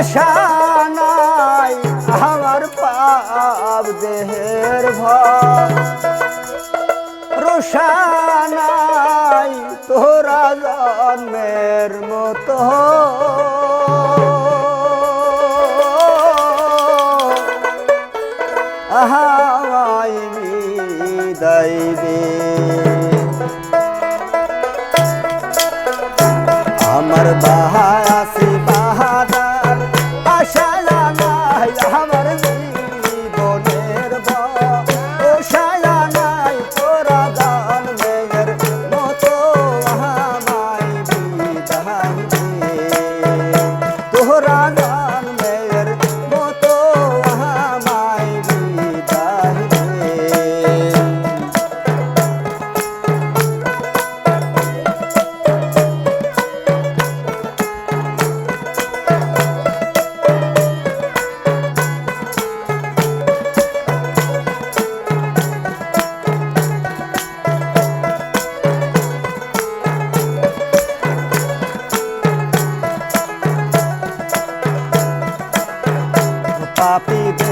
আশা নাই আমার পাপ দেহের ভয়। রোশানাই তোরা জন্মের মতো। papi.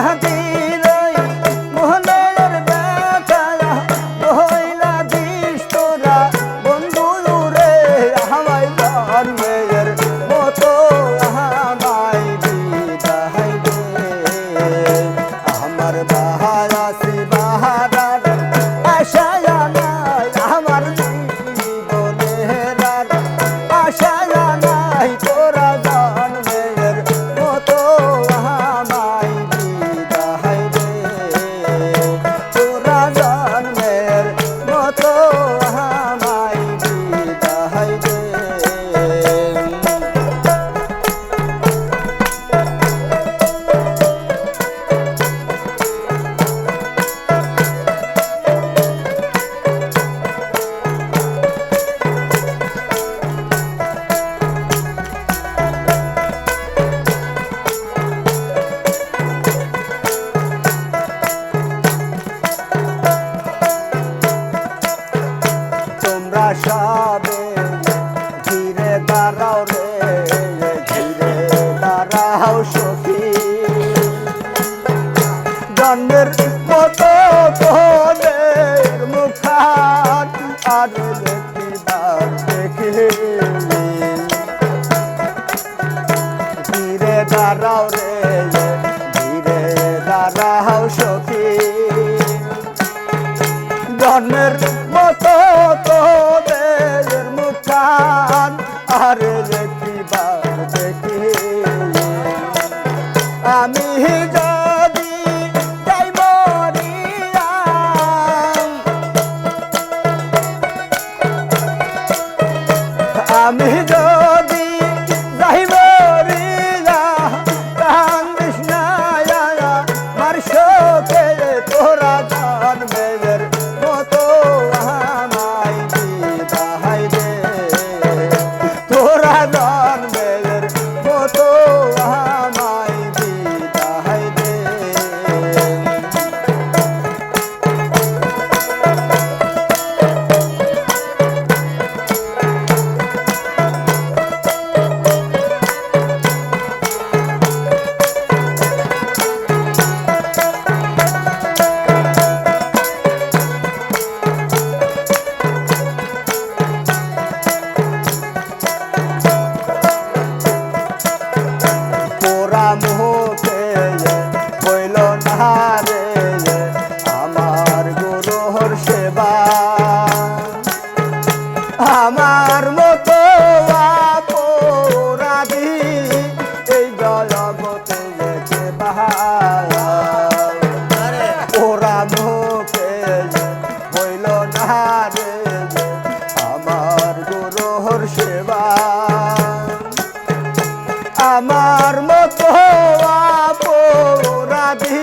जहाँ तेरा তোমরা সবে ঘিরে দাঁড়াও রে ঘিরে দাঁড়াও সখী। জন্মের মতো দেখে দাঁড়াও রে, ধীরে দাঁড়াও সখী। জন্মের মতো তোদের মুখান। আরে দেখি। আমি যা সেবা। আমার মতো অপরাধী এই জগতে যেতে ওরা মুখে হইল না রে আমার গুরুর সেবা। আমার মতো অপরাধী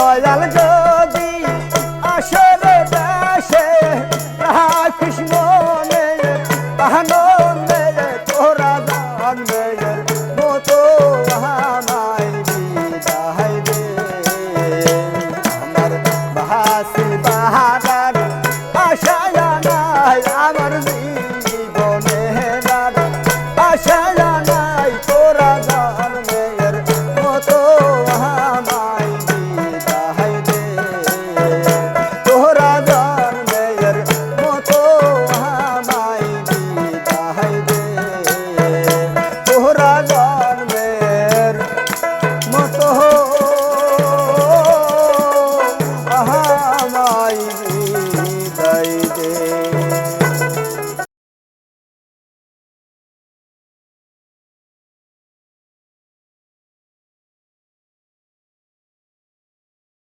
I love you.